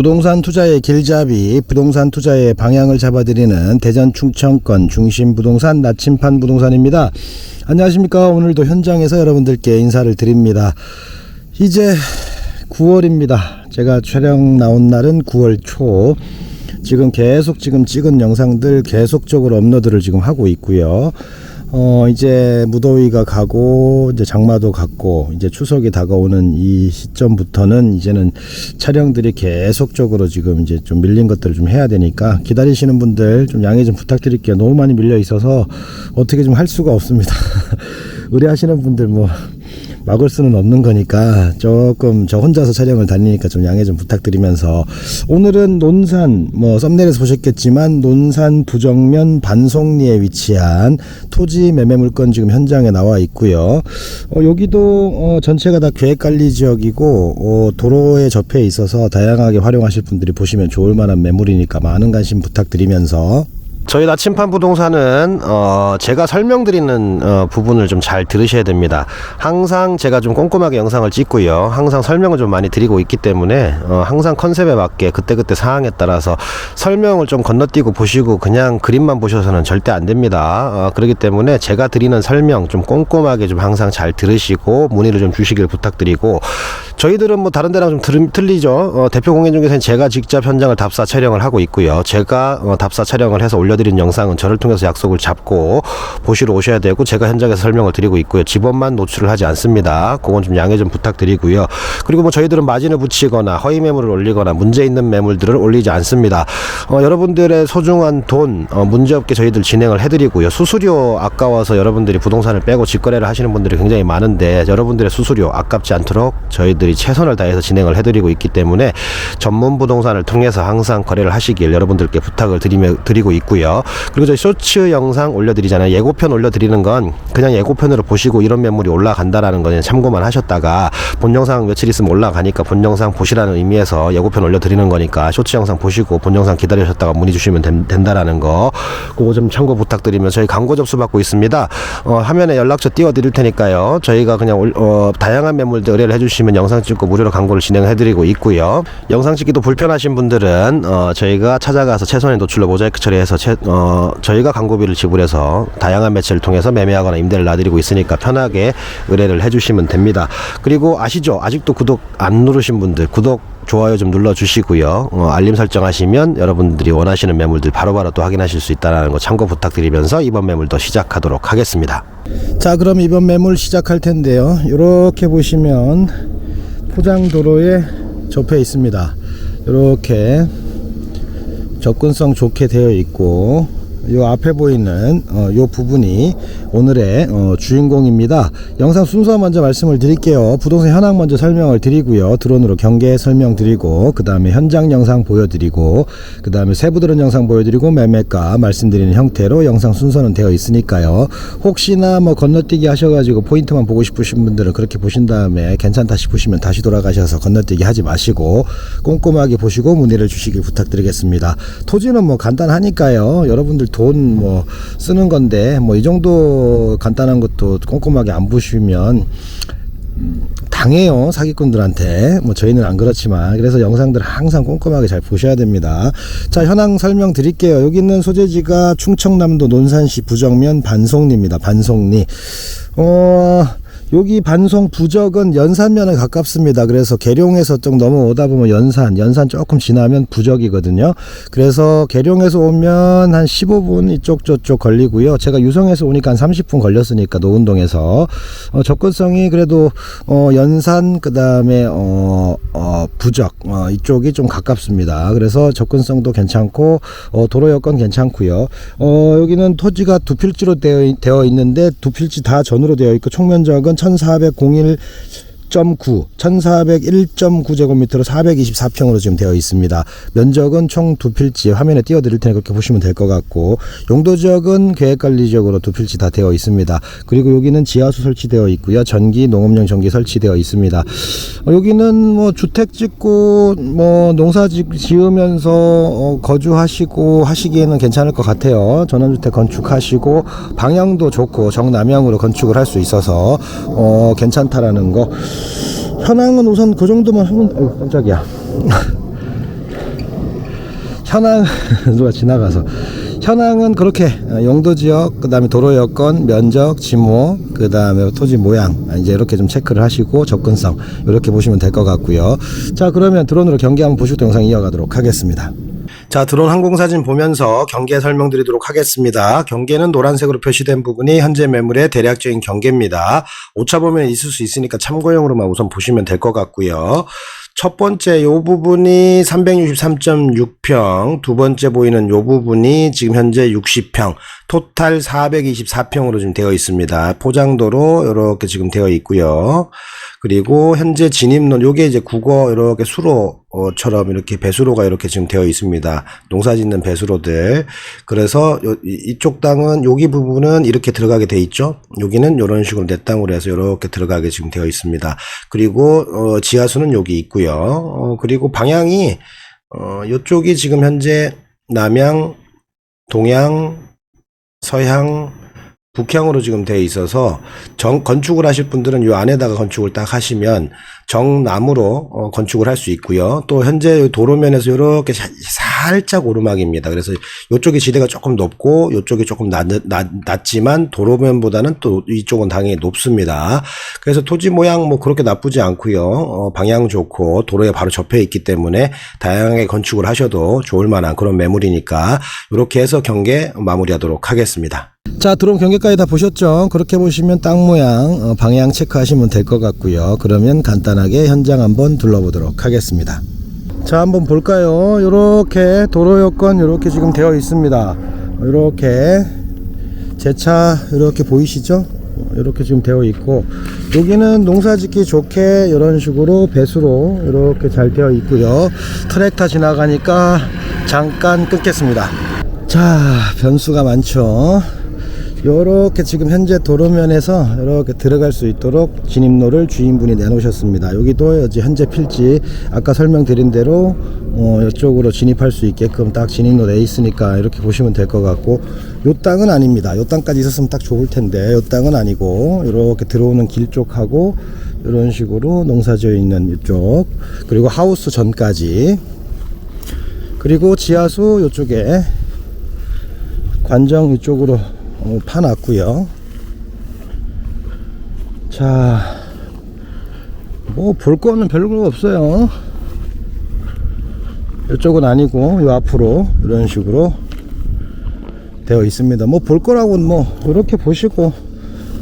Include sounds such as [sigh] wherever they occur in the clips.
부동산 투자의 길잡이, 부동산 투자의 방향을 잡아드리는 대전 충청권 중심 부동산 나침판 부동산입니다. 안녕하십니까. 오늘도 현장에서 여러분들께 인사를 드립니다. 이제 9월입니다. 제가 촬영 나온 날은 9월 초. 지금 계속 지금 찍은 영상들 계속적으로 업로드를 지금 하고 있고요. 어, 이제 무더위가 가고, 이제 장마도 갔고, 이제 추석이 다가오는 이 시점부터는 이제는 촬영들이 계속적으로 지금 이제 좀 밀린 것들을 좀 해야 되니까 기다리시는 분들 좀 양해 좀 부탁드릴게요. 너무 많이 밀려 있어서 어떻게 좀 할 수가 없습니다. [laughs] 의뢰하시는 분들 뭐, 막을 수는 없는 거니까 조금 저 혼자서 촬영을 다니니까 좀 양해 좀 부탁드리면서 오늘은 논산 뭐 썸네일에서 보셨겠지만 논산 부정면 반송리에 위치한 토지 매매 물건 지금 현장에 나와 있고요. 어, 여기도 어, 전체가 다 계획관리 지역이고 어, 도로에 접해 있어서 다양하게 활용하실 분들이 보시면 좋을 만한 매물이니까 많은 관심 부탁드리면서 저희 나침판 부동산은 어 제가 설명드리는 어 부분을 좀 잘 들으셔야 됩니다. 항상 제가 좀 꼼꼼하게 영상을 찍고요. 항상 설명을 좀 많이 드리고 있기 때문에 어 항상 컨셉에 맞게 그때그때 상황에 따라서 설명을 좀 건너뛰고 보시고 그냥 그림만 보셔서는 절대 안 됩니다. 어 그렇기 때문에 제가 드리는 설명 좀 꼼꼼하게 좀 항상 잘 들으시고 문의를 좀 주시길 부탁드리고 저희들은 뭐 다른 데랑 좀 들, 틀리죠. 어 대표 공연 중에서는 제가 직접 현장을 답사 촬영을 하고 있고요. 제가 어 답사 촬영을 해서 올려 드린 영상은 저를 통해서 약속을 잡고 보시러 오셔야 되고 제가 현장에서 설명을 드리고 있고요. 집원만 노출을 하지 않습니다. 그건 좀 양해 좀 부탁드리고요. 그리고 뭐 저희들은 마진을 붙이거나 허위 매물을 올리거나 문제 있는 매물들을 올리지 않습니다. 어, 여러분들의 소중한 돈 어, 문제 없게 저희들 진행을 해드리고요. 수수료 아까워서 여러분들이 부동산을 빼고 직거래를 하시는 분들이 굉장히 많은데 여러분들의 수수료 아깝지 않도록 저희들이 최선을 다해서 진행을 해드리고 있기 때문에 전문 부동산을 통해서 항상 거래를 하시길 여러분들께 부탁을 드리며 드리고 있고요. 그리고 저희 쇼츠 영상 올려드리잖아요. 예고편 올려드리는 건 그냥 예고편으로 보시고 이런 매물이 올라간다라는 거는 참고만 하셨다가 본 영상 며칠 있으면 올라가니까 본 영상 보시라는 의미에서 예고편 올려드리는 거니까 쇼츠 영상 보시고 본 영상 기다리셨다가 문의 주시면 된, 된다라는 거 그거 좀 참고 부탁드리면 저희 광고 접수 받고 있습니다. 어, 화면에 연락처 띄워드릴 테니까요. 저희가 그냥 올- 어, 다양한 매물들 의뢰를 해주시면 영상 찍고 무료로 광고를 진행해드리고 있고요. 영상 찍기도 불편하신 분들은 어, 저희가 찾아가서 최선의 노출로 모자이크 처리해서 최, 어, 저희가 광고비를 지불해서 다양한 매체를 통해서 매매하거나 임대를 놔드리고 있으니까 편하게 의뢰를 해주시면 됩니다. 그리고 아시죠? 아직도 구독 안 누르신 분들 구독 좋아요 좀 눌러주시고요. 어, 알림 설정하시면 여러분들이 원하시는 매물들 바로바로 또 확인하실 수 있다는 거 참고 부탁드리면서 이번 매물도 시작하도록 하겠습니다. 자, 그럼 이번 매물 시작할 텐데요. 이렇게 보시면 포장도로에 접해 있습니다. 이렇게 접근성 좋게 되어 있고 요 앞에 보이는 어, 요 부분이 오늘의 어, 주인공입니다. 영상 순서 먼저 말씀을 드릴게요. 부동산 현황 먼저 설명을 드리고요. 드론으로 경계 설명 드리고 그 다음에 현장 영상 보여드리고 그 다음에 세부 드론 영상 보여드리고 매매가 말씀드리는 형태로 영상 순서는 되어 있으니까요. 혹시나 뭐 건너뛰기 하셔가지고 포인트만 보고 싶으신 분들은 그렇게 보신 다음에 괜찮다 싶으시면 다시 돌아가셔서 건너뛰기 하지 마시고 꼼꼼하게 보시고 문의를 주시길 부탁드리겠습니다. 토지는 뭐 간단하니까요. 여러분들 돈 뭐 쓰는 건데 뭐 이 정도 간단한 것도 꼼꼼하게 안 보시면 음, 당해요 사기꾼들한테. 뭐 저희는 안 그렇지만. 그래서 영상들 항상 꼼꼼하게 잘 보셔야 됩니다. 자 현황 설명 드릴게요. 여기 있는 소재지가 충청남도 논산시 부정면 반송리입니다. 반송리. 어 여기 반송 부적은 연산면에 가깝습니다. 그래서 계룡에서 좀 넘어오다 보면 연산, 연산 조금 지나면 부적이거든요. 그래서 계룡에서 오면 한 15분 이쪽 저쪽 걸리고요. 제가 유성에서 오니까 한 30분 걸렸으니까 노은동에서 어, 접근성이 그래도 어, 연산 그다음에 어, 어, 부적 어, 이쪽이 좀 가깝습니다. 그래서 접근성도 괜찮고 어, 도로 여건 괜찮고요. 어, 여기는 토지가 두 필지로 되어, 있- 되어 있는데 두 필지 다 전으로 되어 있고 총 면적은 1401 1.9, 1401.9제곱미터로 424평으로 지금 되어 있습니다. 면적은 총 두 필지 화면에 띄워드릴 테니 그렇게 보시면 될 것 같고 용도 지역은 계획관리적으로 두 필지 다 되어 있습니다. 그리고 여기는 지하수 설치되어 있고요. 전기, 농업용 전기 설치되어 있습니다. 어, 여기는 뭐 주택 짓고 뭐 농사 지- 지으면서 어, 거주하시고 하시기에는 괜찮을 것 같아요. 전원주택 건축하시고 방향도 좋고 정남향으로 건축을 할 수 있어서 어, 괜찮다라는 거. 현황은 우선 그 정도만 하면 어, 깜짝이야. [laughs] 현황 누가 지나가서. 현황은 그렇게 어, 용도 지역 그다음에 도로 여건 면적 지모 그다음에 토지 모양 아, 이제 이렇게 좀 체크를 하시고 접근성 이렇게 보시면 될 것 같고요. 자 그러면 드론으로 경기 한번 보시고 또 영상 이어가도록 하겠습니다 자, 드론 항공사진 보면서 경계 설명드리도록 하겠습니다. 경계는 노란색으로 표시된 부분이 현재 매물의 대략적인 경계입니다. 오차 보면 있을 수 있으니까 참고용으로만 우선 보시면 될 것 같고요. 첫 번째 요 부분이 363.6평, 두 번째 보이는 요 부분이 지금 현재 60평, 토탈 424평으로 지금 되어 있습니다. 포장도로 이렇게 지금 되어 있고요. 그리고 현재 진입로 요게 이제 국어 이렇게 수로처럼 이렇게 배수로가 이렇게 지금 되어 있습니다. 농사 짓는 배수로들. 그래서 요- 이- 이쪽 땅은 여기 부분은 이렇게 들어가게 돼 있죠. 여기는 이런 식으로 내 땅으로 해서 이렇게 들어가게 지금 되어 있습니다. 그리고 어, 지하수는 여기 있고요. 어, 그리고 방향이 어, 이쪽이 지금 현재 남향, 동향, 서향, 북향으로 지금 되어 있어서 정 건축을 하실 분들은 이 안에다가 건축을 딱 하시면 정남으로 어, 건축을 할 수 있고요. 또 현재 도로면에서 이렇게 사- 살짝 오르막입니다. 그래서 이쪽이 지대가 조금 높고 이쪽이 조금 낮, 낮, 낮지만 도로면보다는 또 이쪽은 당연히 높습니다. 그래서 토지 모양 뭐 그렇게 나쁘지 않고요. 어, 방향 좋고 도로에 바로 접해 있기 때문에 다양하게 건축을 하셔도 좋을 만한 그런 매물이니까 이렇게 해서 경계 마무리하도록 하겠습니다. 자, 드론 경계까지 다 보셨죠? 그렇게 보시면 땅 모양, 어, 방향 체크하시면 될 것 같고요. 그러면 간단하게 현장 한번 둘러보도록 하겠습니다. 자, 한번 볼까요? 이렇게 도로 여건 이렇게 지금 되어 있습니다. 이렇게 제 차 이렇게 보이시죠? 이렇게 지금 되어 있고 여기는 농사 짓기 좋게 이런 식으로 배수로 이렇게 잘 되어 있고요. 트랙터 지나가니까 잠깐 끊겠습니다. 자, 변수가 많죠. 요렇게 지금 현재 도로면에서 이렇게 들어갈 수 있도록 진입로를 주인분이 내놓으셨습니다. 여기도 현재 필지 아까 설명드린 대로 어 이쪽으로 진입할 수 있게끔 딱 진입로 내 있으니까 이렇게 보시면 될 것 같고 요 땅은 아닙니다. 요 땅까지 있었으면 딱 좋을 텐데 요 땅은 아니고 이렇게 들어오는 길 쪽하고 이런 식으로 농사지어 있는 이쪽 그리고 하우스 전까지 그리고 지하수 이쪽에 관정 이쪽으로 어, 파놨고요. 자, 뭐 볼 거는 별거 없어요. 이쪽은 아니고 요 앞으로 이런 식으로 되어 있습니다. 뭐 볼 거라고는 뭐 이렇게 보시고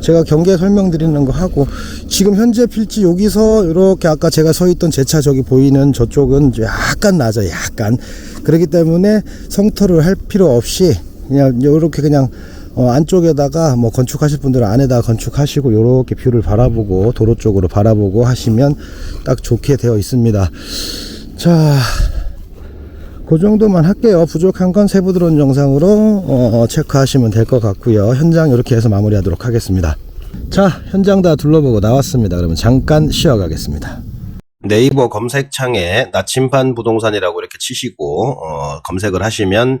제가 경계 설명드리는 거 하고 지금 현재 필지 여기서 이렇게 아까 제가 서 있던 제 차 저기 보이는 저쪽은 약간 낮아요. 약간 그렇기 때문에 성터를 할 필요 없이 그냥 이렇게 그냥 어, 안쪽에다가 뭐 건축하실 분들은 안에다가 건축하시고 이렇게 뷰를 바라보고 도로 쪽으로 바라보고 하시면 딱 좋게 되어 있습니다. 자, 그 정도만 할게요. 부족한 건 세부 드론 영상으로 어, 어, 체크하시면 될 것 같고요. 현장 이렇게 해서 마무리하도록 하겠습니다. 자, 현장 다 둘러보고 나왔습니다. 그러면 잠깐 쉬어가겠습니다. 네이버 검색창에 나침반 부동산이라고 이렇게 치시고 어, 검색을 하시면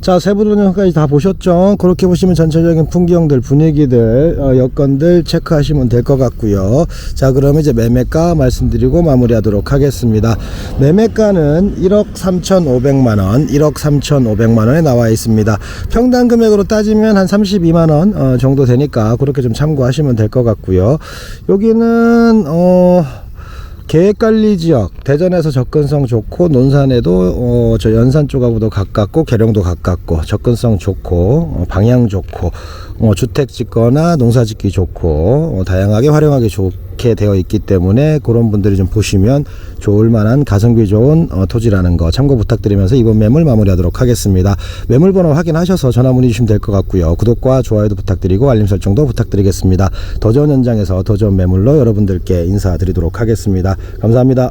자, 세부 도면까지 다 보셨죠? 그렇게 보시면 전체적인 풍경들, 분위기들, 어, 여건들 체크하시면 될 것 같고요. 자, 그러면 이제 매매가 말씀드리고 마무리하도록 하겠습니다. 매매가는 1억 3,500만 원, 1억 3,500만 원에 나와 있습니다. 평당 금액으로 따지면 한 32만 원 어, 정도 되니까 그렇게 좀 참고하시면 될 것 같고요. 여기는 어 계획관리 지역 대전에서 접근성 좋고 논산에도 어, 저 연산 쪽하고도 가깝고 계룡도 가깝고 접근성 좋고 어, 방향 좋고 어, 주택 짓거나 농사 짓기 좋고 어, 다양하게 활용하기 좋 게 되어 있기 때문에 그런 분들이 좀 보시면 좋을 만한 가성비 좋은 어, 토지라는 거 참고 부탁드리면서 이번 매물 마무리하도록 하겠습니다. 매물 번호 확인하셔서 전화 문의 주시면 될 것 같고요. 구독과 좋아요도 부탁드리고 알림 설정도 부탁드리겠습니다. 더 좋은 현장에서 더 좋은 매물로 여러분들께 인사드리도록 하겠습니다. 감사합니다.